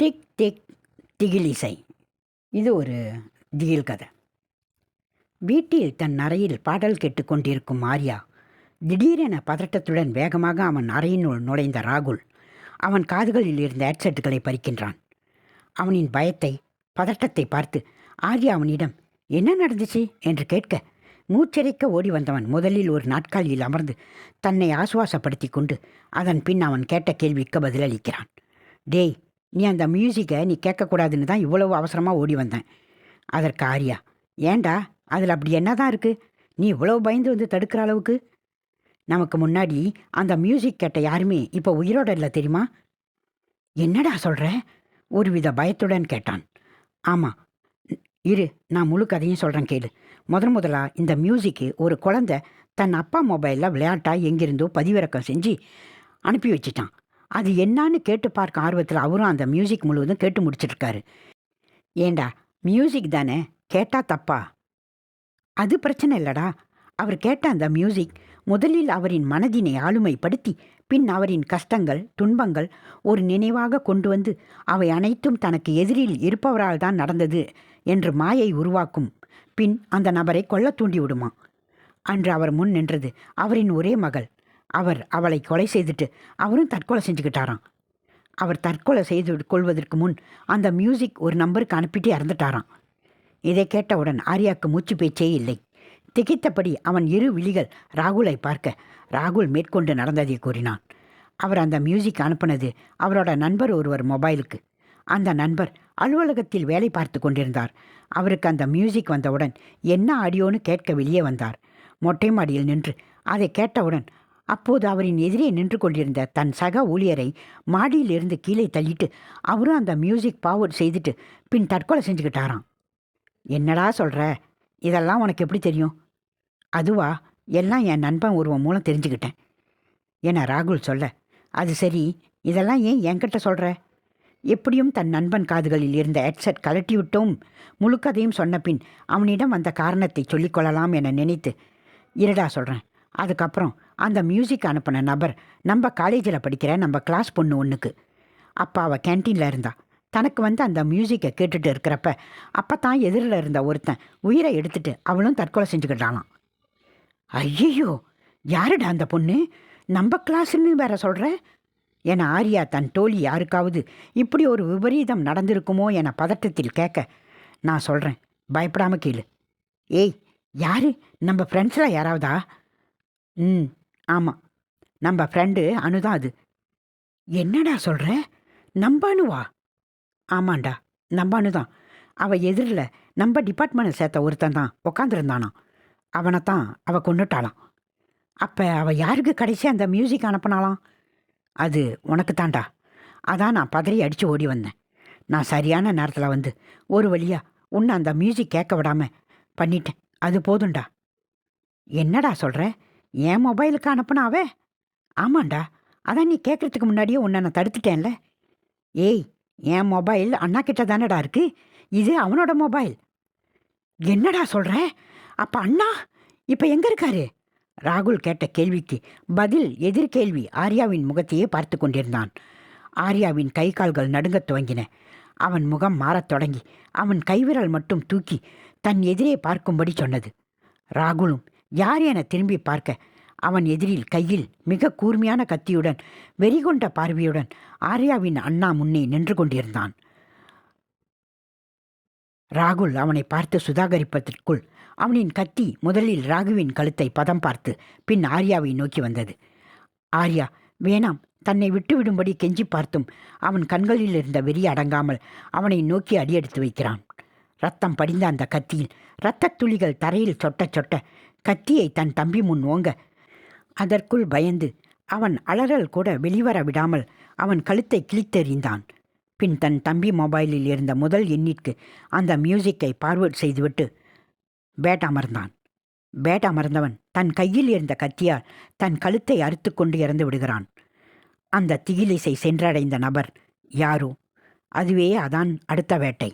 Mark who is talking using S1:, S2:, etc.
S1: திக் திக் திகில் திகிலிசை. இது ஒரு திகில் கதை. வீட்டில் தன் அறையில் பாடல் கேட்டுக்கொண்டிருக்கும் ஆர்யா திடீரென பதட்டத்துடன் வேகமாக அவன் அறையினுள் நுழைந்த ராகுல் அவன் காதுகளில் இருந்த ஹெட்செட்டுகளை பறிக்கின்றான். அவனின் பயத்தை பதட்டத்தை பார்த்து ஆர்யா அவனிடம் என்ன நடந்துச்சு? என்று கேட்க மூச்சரிக்க ஓடி வந்தவன் முதலில் ஒரு நாட்காலியில் அமர்ந்து தன்னை ஆசுவாசப்படுத்தி கொண்டு அதன் பின் அவன் கேட்ட கேள்விக்கு பதிலளிக்கிறான். டேய் நீ அந்த மியூசிக்கை நீ கேட்கக்கூடாதுன்னு தான் இவ்வளவு அவசரமாக ஓடி வந்தேன். அதற்கு ஆரியா ஏண்டா? அதில் அப்படி என்னதான் இருக்குது நீ இவ்வளவு பயந்து வந்து தடுக்கிற அளவுக்கு? நமக்கு முன்னாடி அந்த மியூசிக் கேட்ட யாருமே இப்போ உயிரோட இல்லை தெரியுமா? என்னடா சொல்கிற ஒருவித பயத்துடன் கேட்டான். ஆமாம் இரு நான் முழு கதையும் சொல்கிறேன் கேளு. முதன் முதலாக இந்த மியூசிக்கு ஒரு குழந்தை தன் அப்பா மொபைலில் விளையாட்டாக எங்கிருந்தோ பதிவிறக்கம் செஞ்சு அனுப்பி வச்சிட்டான். அது என்னான்னு கேட்டு பார்க்க ஆர்வத்தில் அவரும் அந்த மியூசிக் முழுவதும் கேட்டு முடிச்சிட்ருக்காரு ஏண்டா மியூசிக் தானே? கேட்டா தப்பா? அது பிரச்சனை இல்லடா. அவர் கேட்ட அந்த மியூசிக் முதலில் அவரின் மனதினை ஆளுமைப்படுத்தி பின் அவரின் கஷ்டங்கள் துன்பங்கள் ஒரு நினைவாக கொண்டு வந்து அவை அனைத்தும் தனக்கு எதிரில் இருப்பவரால் தான் நடந்தது என்று மாயை உருவாக்கும். பின் அந்த நபரை கொல்ல தூண்டிவிடுமா? அன்று அவர் முன் நின்றது அவரின் ஒரே மகள். அவர் அவளை கொலை செய்துட்டு அவரும் தற்கொலை செஞ்சுக்கிட்டாராம். அவர் தற்கொலை செய்து கொள்வதற்கு முன் அந்த மியூசிக் ஒரு நம்பருக்கு அனுப்பிட்டு இறந்துட்டாராம். இதை கேட்டவுடன் ஆர்யாக்கு மூச்சு பேச்சே இல்லை. திகைத்தபடி அவன் இரு விழிகள் ராகுலை பார்க்க ராகுல் மேற்கொண்டு நடந்ததை கூறினான். அவர் அந்த மியூசிக் அனுப்புனது அவரோட நண்பர் ஒருவர் மொபைலுக்கு அந்த நண்பர் அலுவலகத்தில் வேலை பார்த்து கொண்டிருந்தார். அவருக்கு அந்த மியூசிக் வந்தவுடன் என்ன ஆடியோன்னு கேட்க வெளியே வந்தார். மொட்டை மாடியில் நின்று அதை கேட்டவுடன் அப்போது அவரின் எதிரே நின்று கொண்டிருந்த தன் சக ஊழியரை மாடியில் இருந்து கீழே தள்ளிட்டு அவரும் அந்த மியூசிக் பாவர் செய்துட்டு பின் தற்கொலை செஞ்சுக்கிட்டாராம். என்னடா சொல்கிற இதெல்லாம் உனக்கு எப்படி தெரியும்? அதுவா? எல்லாம் என் நண்பன் ஒருவன் மூலம் தெரிஞ்சுக்கிட்டேன். என ராகுல் சொல்ல? அது சரி. இதெல்லாம் ஏன் என்கிட்ட சொல்கிற எப்படியும் தன் நண்பன் காதுகளில் இருந்த ஹெட்செட் கலட்டி விட்டோம் முழுக்கதையும் சொன்ன பின் அவனிடம் வந்த காரணத்தை சொல்லிக்கொள்ளலாம் என நினைத்து இருடா சொல்கிறேன் அதுக்கப்புறம் அந்த மியூசிக் அனுப்பின நபர் நம்ம காலேஜில் படிக்கிற நம்ம கிளாஸ் பொண்ணு ஒன்றுக்கு அப்போ அவள் கேன்டீனில் இருந்தா. தனக்கு வந்து அந்த மியூசிக்கை கேட்டுட்டு இருக்கிறப்ப அப்போ தான் எதிரில் இருந்த ஒருத்தன் உயிரை எடுத்துட்டு அவளும் தற்கொலை செஞ்சுக்கிட்டாளாம். ஐயோ யாருடா அந்த பொண்ணு? நம்ம கிளாஸ்ன்னு வேற சொல்கிற என ஆரியா தன் தோழி யாருக்காவது இப்படி ஒரு விபரீதம் நடந்திருக்குமோ என பதட்டத்தில் கேட்க நான் சொல்கிறேன் பயப்படாமல் கேளு. ஏய் யாரு? நம்ம ஃப்ரெண்ட்ஸில் யாராவதா? ம் ஆமாம் நம்ம ஃப்ரெண்டு அனுதான் அது. என்னடா சொல்கிற நம்ம அணுவா ஆமாண்டா நம்ம அணுதான் அவள் எதிரில் நம்ம டிபார்ட்மெண்ட்டில் சேர்த்த ஒருத்தன் தான் உக்காந்துருந்தானாம். அவனை தான் அவள் கொண்டுட்டாளாம் அப்போ அவள் யாருக்கு கடைசி அந்த மியூசிக் அனுப்பினாலாம் அது உனக்கு தாண்டா அதான் நான் பதறி அடித்து ஓடி வந்தேன். நான் சரியான நேரத்தில் வந்து ஒரு வழியாக உன்னை அந்த மியூசிக் கேட்க விடாமல் பண்ணிட்டேன். அது போதுண்டா என்னடா சொல்கிற என் மொபைலுக்கு அனுப்புனாவே? ஆமாண்டா. அதான் நீ கேட்குறதுக்கு முன்னாடியே உன்னை நான் தடுத்துட்டேன்ல. ஏய் என் மொபைல் அண்ணா கிட்ட தானடா இருக்கு? இது அவனோட மொபைல். என்னடா சொல்கிற அப்போ அண்ணா இப்போ எங்கே இருக்காரு? ராகுல் கேட்ட கேள்விக்கு பதில் எதிர்கேள்வி ஆர்யாவின் முகத்தையே பார்த்து கொண்டிருந்தான். ஆர்யாவின் கை கால்கள் நடுங்கத் துவங்கின. அவன் முகம் மாறத் தொடங்கி அவன் கைவிரல் மட்டும் தூக்கி தன் எதிரே பார்க்கும்படி சொன்னது. ராகுலும் யார் என திரும்பி பார்க்க அவன் எதிரில் கையில் மிக கூர்மையான கத்தியுடன் வெறிகொண்ட பார்வையுடன் ஆர்யாவின் அண்ணா முன்னே நின்று கொண்டிருந்தான். ராகுல் அவனை பார்த்து சுதாகரிப்பதற்குள் அவனின் கத்தி முதலில் ராகுவின் கழுத்தை பதம் பார்த்து பின் ஆர்யாவை நோக்கி வந்தது. ஆர்யா வேணாம். தன்னை விட்டுவிடும்படி கெஞ்சி பார்த்தும் அவன் கண்களில் இருந்த வெறி அடங்காமல் அவனை நோக்கி அடியெடுத்து வைக்கிறான். ரத்தம் படிந்த அந்த கத்தியில் இரத்தத் துளிகள் தரையில் சொட்ட சொட்ட கத்தியை தன் தம்பி முன் ஓங்க. அதற்குள் பயந்து அவன் அலறல் கூட வெளிவர விடாமல் அவன் கழுத்தை கிழித்தெறிந்தான். பின் தன் தம்பி மொபைலில் இருந்த முதல் எண்ணிற்கு அந்த மியூசிக்கை பார்வர்ட் செய்துவிட்டு பேட் அமர்ந்தான். பேட் அமர்ந்தவன் தன் கையில் இருந்த கத்தியால் தன் கழுத்தை அறுத்து கொண்டு இறந்து விடுகிறான். அந்த திகிலிசை சென்றடைந்த நபர் யாரோ? அதுவே அதான் அடுத்த வேட்டை.